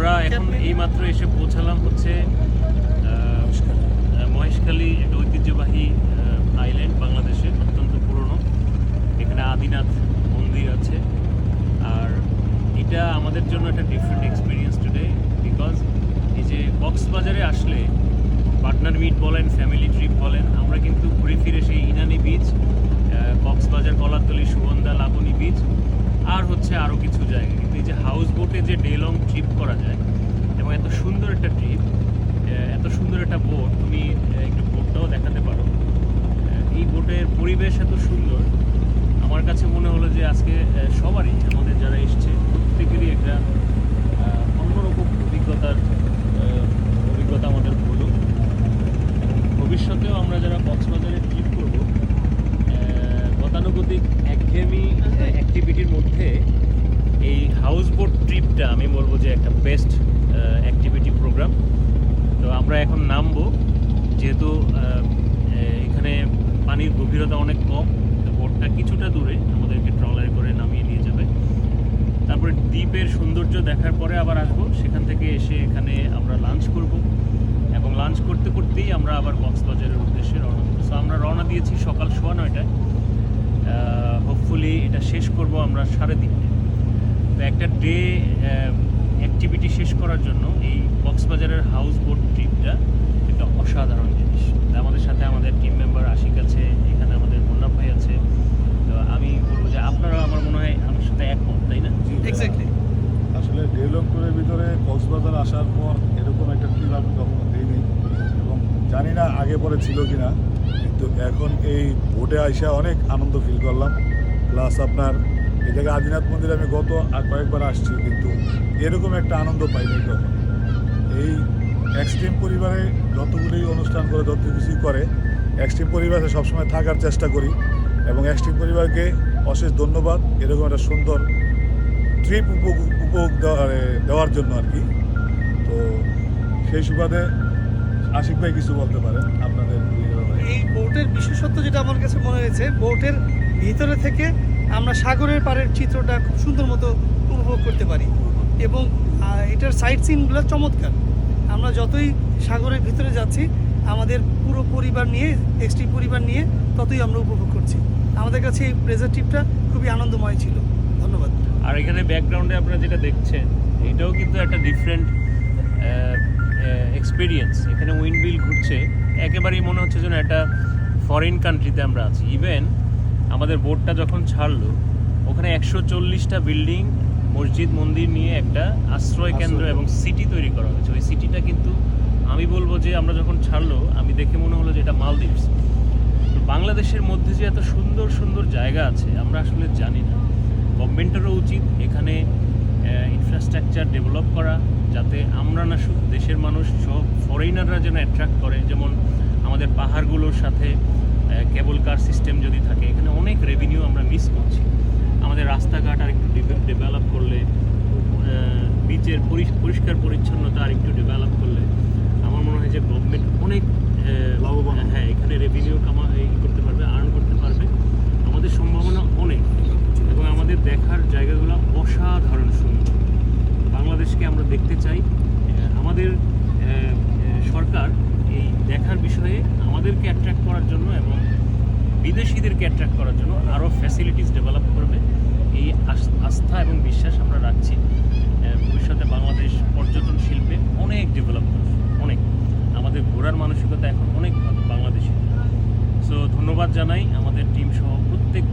আমরা এখন এইমাত্র এসে পৌঁছালাম হচ্ছে মহেশখালী, একটা ঐতিহ্যবাহী আইল্যান্ড বাংলাদেশে অত্যন্ত পুরনো। এখানে আদিনাথ মন্দির আছে। আর এটা আমাদের জন্য একটা ডিফারেন্ট এক্সপিরিয়েন্স টুডে বিকজ এই যে কক্সবাজারে আসলে পার্টনার মিট বলেন ফ্যামিলি ট্রিপ বলেন, আমরা কিন্তু ঘুরে ফিরে সেই ইনানি বিচ কক্সবাজার কলাতলি সুগন্ধা লাবণী বিচ আর হচ্ছে আরও কিছু জায়গা। কিন্তু এই যে হাউস বোটে যে ডে লং ট্রিপ করা যায়, এবং এত সুন্দর একটা ট্রিপ এত সুন্দর একটা বোট তুমি একটু বোটটাও দেখাতে পারো। এই বোটের পরিবেশ এত সুন্দর। আমার কাছে মনে হলো যে আজকে সবারই, আমাদের যারা এসছে, প্রত্যেকেরই একটা অন্যরকম অভিজ্ঞতার আহ, অভিজ্ঞতা আমাদের হলো এবং ভবিষ্যতেও আমরা যারা কক্সবাজারে ট্রিপ করব গতানুগতিক একঘেয়েমি অ্যাক্টিভিটির মধ্যে এই হাউস বোট ট্রিপটা আমি বলব যে একটা বেস্ট অ্যাক্টিভিটি প্রোগ্রাম তো আমরা এখন নামবো, যেহেতু এখানে পানির গভীরতা অনেক কম, তো বোটটা কিছুটা দূরে, আমাদেরকে ট্রলারে করে নামিয়ে নিয়ে যাবে। তারপরে দ্বীপের সৌন্দর্য দেখার পরে আবার আসব, সেখান থেকে এসে এখানে আমরা লাঞ্চ করব। এবং লাঞ্চ করতে করতেই আমরা আবার কক্সবাজারের উদ্দেশ্যে রওনা দেবো। সো আমরা রওনা দিয়েছি সকাল সোয়া নয়টায়। হোপফুলি এটা শেষ করব আমরা সাড়ে তিনটে। তো একটা ডে অ্যাক্টিভিটি শেষ করার জন্য এই কক্সবাজারের হাউস বোট ট্রিপটা একটা অসাধারণ জিনিস। তো আমাদের সাথে আমাদের টিম মেম্বার আশিক আছে এখানে আমাদের মুন্না ভাই আছে। তো আমি বলব যে আপনারা আমার মনে হয় আমার সাথে একমত তাই না? এক্স্যাক্টলি আসলে ডেভেলপপুরের ভিতরে কক্সবাজার আসার পর এরকম একটা ট্রিপ আমি কখনো দিইনি এবং জানি না আগে পরে ছিল কি না কিন্তু এখন এই বোটে আইসা অনেক আনন্দ ফিল করলাম। প্লাস আপনার এই জায়গায় আদিনাথ মন্দিরে আমি গত কয়েকবার আসছি, কিন্তু এরকম একটা আনন্দ পাইনি কখন। এই এক্সট্রিম পরিবারে যতগুলি অনুষ্ঠান করে, যত কিছুই করে এক্সট্রিম পরিবারে সবসময় থাকার চেষ্টা করি এবং এক্সট্রিম পরিবারকে অশেষ ধন্যবাদ, এরকম একটা সুন্দর ট্রিপ উপভোগ দেওয়ার জন্য আর কি। তো সেই সুবাদে আশিক ভাই কিছু বলতে পারেন আপনাদের এই বোটের বিশেষত্ব যেটা আমার কাছে মনে হয়েছে বোটের ভিতরে থেকে আমরা সাগরের পাড়ের চিত্রটা খুব সুন্দর মতো উপভোগ করতে পারি। এবং এটার সাইট সিনগুলো চমৎকার। আমরা যতই সাগরের ভিতরে যাচ্ছি, আমাদের পুরো পরিবার নিয়ে এক্সট্রি পরিবার নিয়ে ততই আমরা উপভোগ করছি। আমাদের কাছে এই প্লেজার ট্রিপটা খুবই আনন্দময় ছিল। ধন্যবাদ। আর এখানে ব্যাকগ্রাউন্ডে আপনারা যেটা দেখছেন, এটাও কিন্তু একটা ডিফারেন্ট এক্সপিরিয়েন্স এখানে উইন্ডবিল ঘুরছে, একেবারেই মনে হচ্ছে যেন একটা ফরেন কান্ট্রিতে আমরা আছি। ইভেন আমাদের বোর্ডটা যখন ছাড়লো ওখানে একশো চল্লিশটা বিল্ডিং মসজিদ মন্দির নিয়ে একটা আশ্রয় কেন্দ্র এবং সিটি তৈরি করা হয়েছে। ওই সিটিটা কিন্তু আমি বলব যে আমরা যখন ছাড়লো আমি দেখে মনে হলো যে এটা মালদ্বীপস। তো বাংলাদেশের মধ্যে যে এত সুন্দর সুন্দর জায়গা আছে আমরা আসলে জানি না। গভর্নমেন্টেরও উচিত এখানে ইনফ্রাস্ট্রাকচার ডেভেলপ করা যাতে আমরা না শুধু দেশের মানুষ সব ফরেনাররা যেন অ্যাট্রাক্ট করে। যেমন আমাদের পাহাড়গুলোর সাথে কেবল কার সিস্টেম যদি থাকে এখানে অনেক রেভিনিউ আমরা মিস করছি। আমাদের রাস্তাঘাট আর একটু ডেভেলপ করলে বিচের পরিষ্কার পরিচ্ছন্নতা আর একটু ডেভেলপ করলে আমার মনে হয় যে গভর্নমেন্ট অনেক লাভবান হ্যাঁ এখানে রেভিনিউ কামা করতে পারবে আর্ন করতে পারবে। আমাদের সম্ভাবনা অনেক এবং আমাদের দেখার জায়গাগুলো অসাধারণ সুন্দর। বাংলাদেশকে আমরা দেখতে চাই। আমাদের সরকার এই দেখার বিষয়ে আমাদেরকে অ্যাট্রাক্ট করার জন্য এবং বিদেশিদেরকে অ্যাট্রাক্ট করার জন্য আরও ফ্যাসিলিটিস ডেভেলপ করবে। এই আস্থা এবং বিশ্বাস আমরা রাখছি। ভবিষ্যতে বাংলাদেশ পর্যটন শিল্পে অনেক ডেভেলপ করবে, অনেক। আমাদের ঘোরার মানসিকতা এখন অনেক ভালো বাংলাদেশে সো ধন্যবাদ জানাই আমাদের টিম সহ প্রত্যেক